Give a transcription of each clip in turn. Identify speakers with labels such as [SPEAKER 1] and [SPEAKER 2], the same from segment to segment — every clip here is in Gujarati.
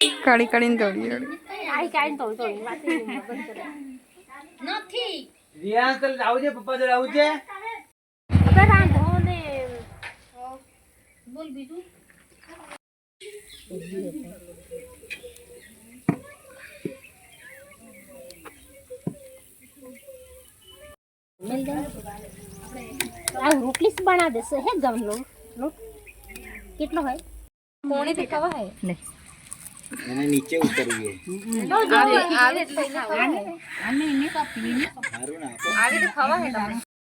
[SPEAKER 1] કાઢી કાઢીને દોડી દોડી
[SPEAKER 2] તો વાત મગજ કરે.
[SPEAKER 3] રિયાઝ તો આવું છે પપ્પા જોડે આવું છે?
[SPEAKER 2] રાંધો ને. બોલ બીજું. આ રોટલી બના દેશે હે જમલો કેટલો હોય? પોણી દેખાવા? હે હે
[SPEAKER 3] એને નીચે ઉતરવી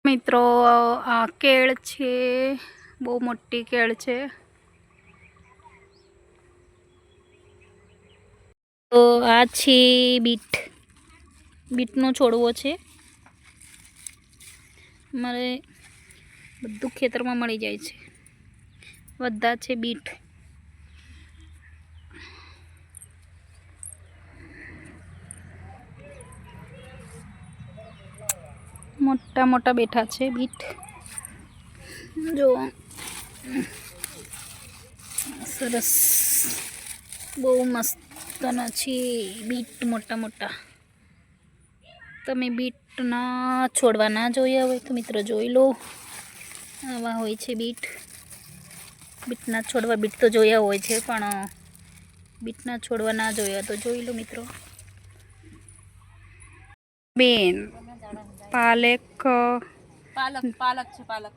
[SPEAKER 1] મિત્રો, આ કેળ છે, બહુ મોટી કેળ છે. તો આ છે બીટ. બીટનો છોડવો છે. મારે બધું ખેતરમાં મળી જાય છે. બધા છે બીટ. મોટા મોટા બેઠા છે, બીટ. જો. સરસ. બહુ મસ્તના છે બીટ મોટા મોટા. તમે બીટના છોડવા ના જોયા હોય તો મિત્રો જોઈ લો. આવા હોય છે બીટ. બીટના છોડવા બીટ તો જોયા હોય છે, પણ બીટના છોડવા ના જોયા તો જોઈ લો મિત્રો. બેન. પાલક
[SPEAKER 2] પાલક પાલક છે પાલક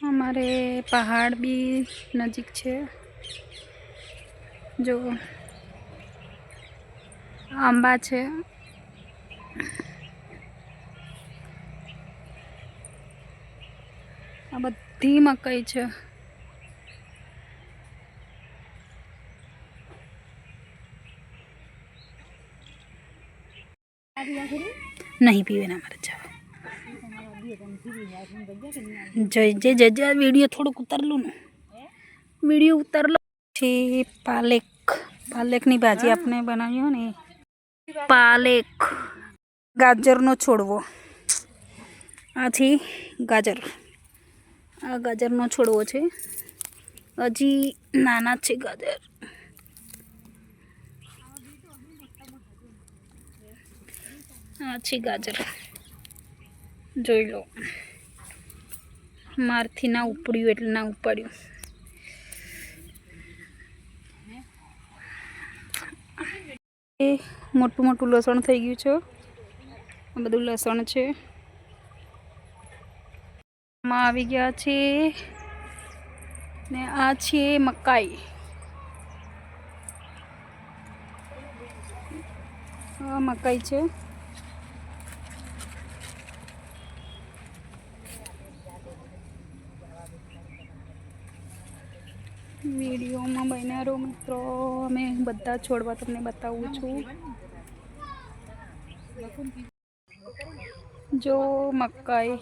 [SPEAKER 1] અમારે પહાડ બી નજીક છે જો આંબા છે આ બધી મકાઈ છે નહીં પીવે ના જવા. જય જય જય જય વીડિયો થોડુંક ઉતરલું ને. વીડિયો ઉતરલો. છે પાલેક પાલેકની ભાજી આપણે બનાવી હોય ને પાલેક ગાજરનો છોડવો. આથી ગાજર. આ ગાજરનો છોડવો છે. હજી નાના છે ગાજર. આ છે ગાજર. જોઈ લો. મારથી ના ઉપડ્યું એટલે ના ઉપાડ્યું. એ મોટું મોટું લસણ થઈ ગયું છે. આ બધું લસણ છે. માં આવી ગયા છે. ને આ છે મકાઈ. મકાઈ છે. વિડીયોમાં બનારો મિત્રો. અમે બધા છોડવા તમને બતાવું છું. જો મકાઈ.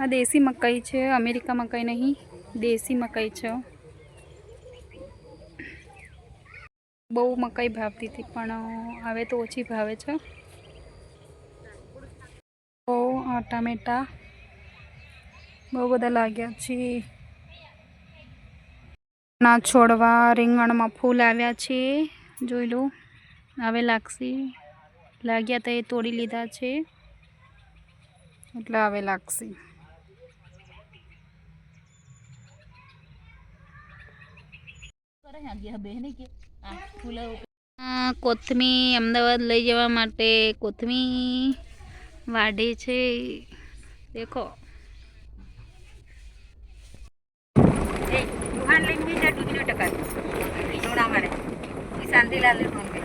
[SPEAKER 1] આ દેશી મકાઈ છે, અમેરિકા મકાઈ નહીં, દેશી મકાઈ છે. બહુ મકાઈ ભાવતી હતી, પણ હવે તો ઓછી ભાવે છે. બહુ આ ટામેટા બહુ બધા લાગ્યા છે ના છોડવા રીંગણમાં ફૂલ આવ્યા છે. જોઈ લો હવે લાગશે. લાગ્યા તો એ તોડી લીધા છે. એટલે હવે લાગશે. કોથમી અમદાવાદ લઈ જવા માટે કોથમી વાઢે છે. દેખો.
[SPEAKER 4] દુકાન લઈને બી જા દૂધનો ટકા જોડા મારે શાંતિલાલ ફોન